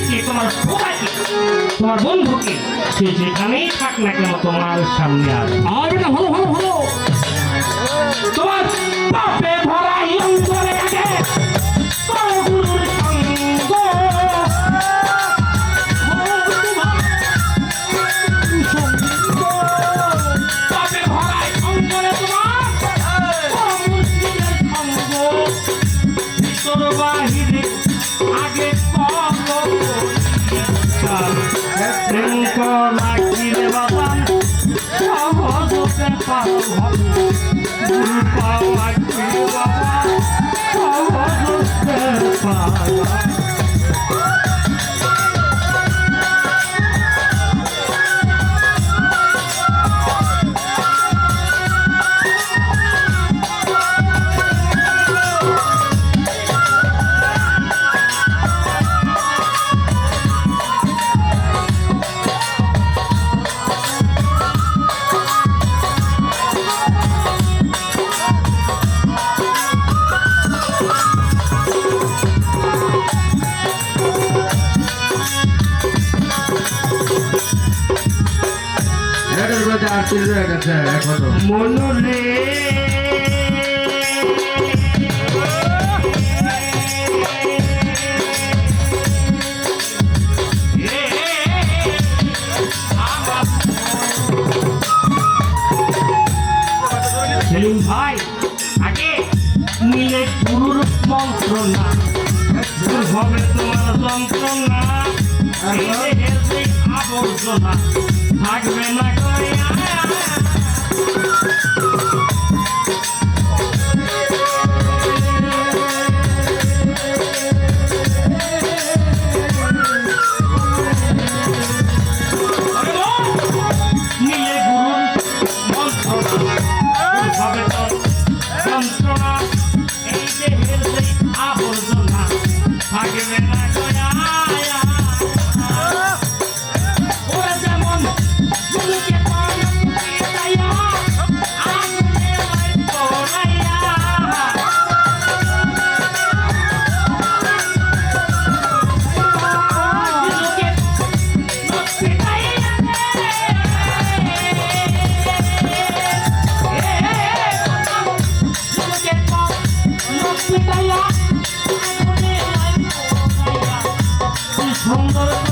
কে তোমার সবাইকে তোমার বন্ধুকে সে যেখানেই থাক না কেন তোমার সামনে আসবে। আর বেটা ভালো ভালো ভালো তোমার পাপে ভরা আছে তোমার গুরুর সঙ্গ পাপে লাগিলে বাবান সহজতে পারো গুরু পাওয়া গেছে এখনও মনরে সেলিম ভাই আগে নিলে গুরুর মন্ত্রণা। দূর হবে তোমার যন্ত্রণা। সেই আবর্জনা থাকবে না নিলে গুরুর মন্ত্রণা। ভাবে তোর যন্ত্রণা Come on.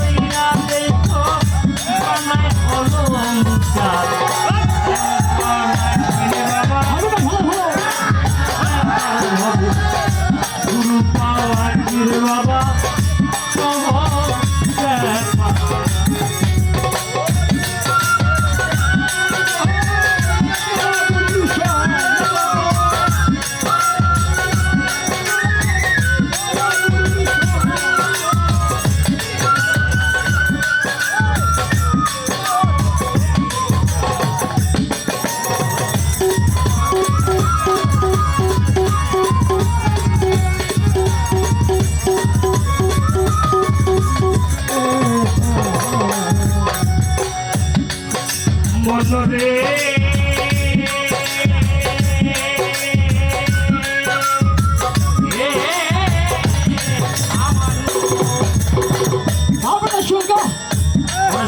মনরে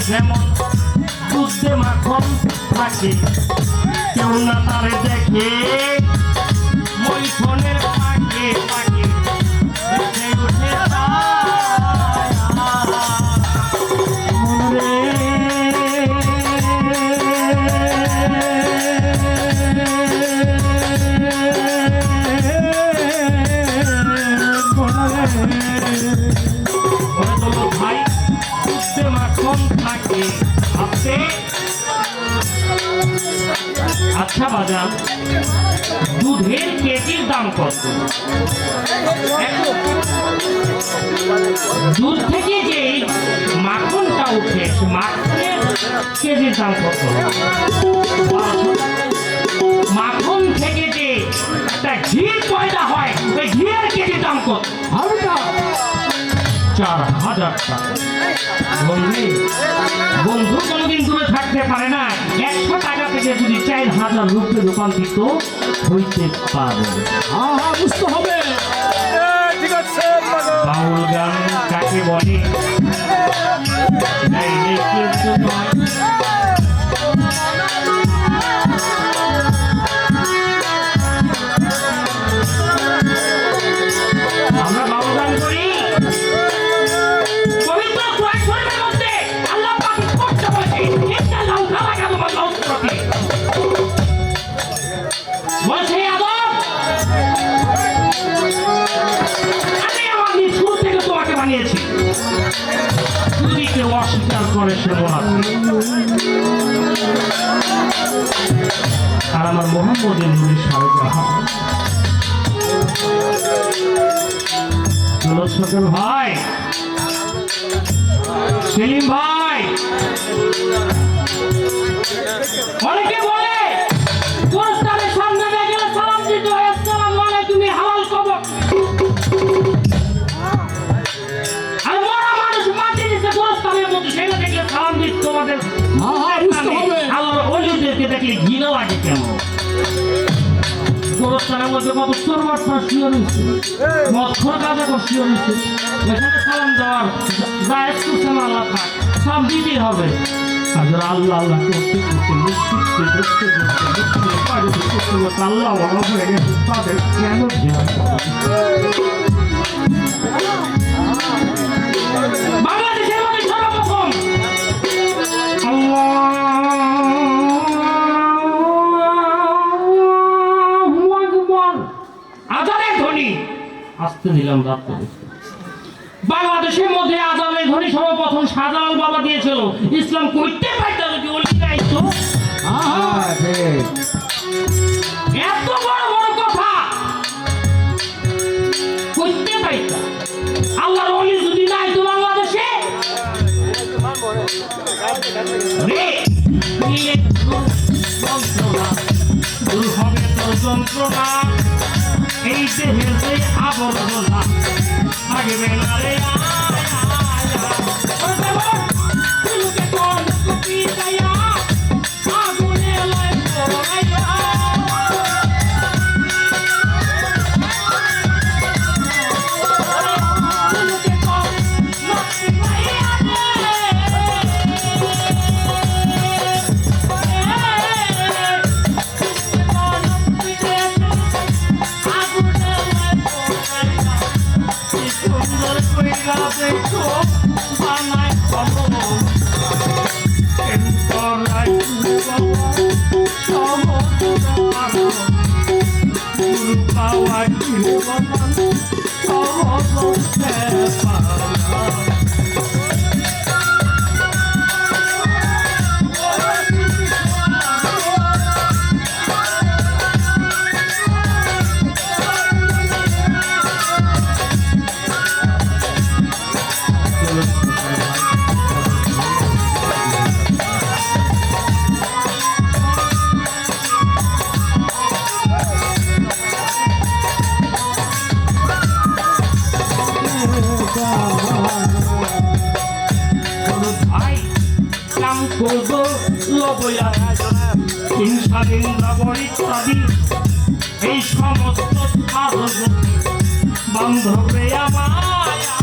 যেমন দুধে মাখন থাকে কেউ না তারে দেখে। বাজার দুধের কেজির দাম কত? দুধ থেকে যে মাখনটা উঠে মাখনের কেজির দাম কত? মাখন থেকে যে একটা ঘির পয়দা হয়, ওই ঘিয়ের কেজির দাম কত? বেটা চার হাজার টাকা। বন্ধু কোনোদিন দূরে থাকতে পারে না। একশো টাকা থেকে যদি চার হাজার রূপে রূপান্তরিত হইতে পারে। বুঝতে হবে। বাউল গান কাকে বলে? করে সে মোনাফিক। আর আমার মোহাম্মদের নবী সাহেব ভাই। সেলিম ভাই। অনেকে বলে কেমন গোরস্থানের মধ্যে কত চোরবার ফাঁসিও রয়েছে মক্ষর কাজে কষিও রয়েছে এখানে সালাম দেওয়ার জায়েজ করছে আল্লাহ পাক হবে আর আল্লাহ আল্লাহ করতে কেন ধ্বনি আসতে দিলাম রাত্রে বাংলাদেশের মধ্যে আজানের ধ্বনি সর্বপ্রথম শাহজালাল বাবা দিয়েছিল ইসলাম করতে পারতো যদি ওলি নাই তো হ্যাঁ ঠিক এত বড় বড় কথা করতে পারতো আল্লাহর ওলি যদি নাই তো বাংলাদেশে রে নিয়ে যন্ত্রণা দূর হবে তোর যন্ত্রণা এই দেহের হিংসা নিন্দাবর ইত্যাদি এই সমস্ত বান্ধবে আমায়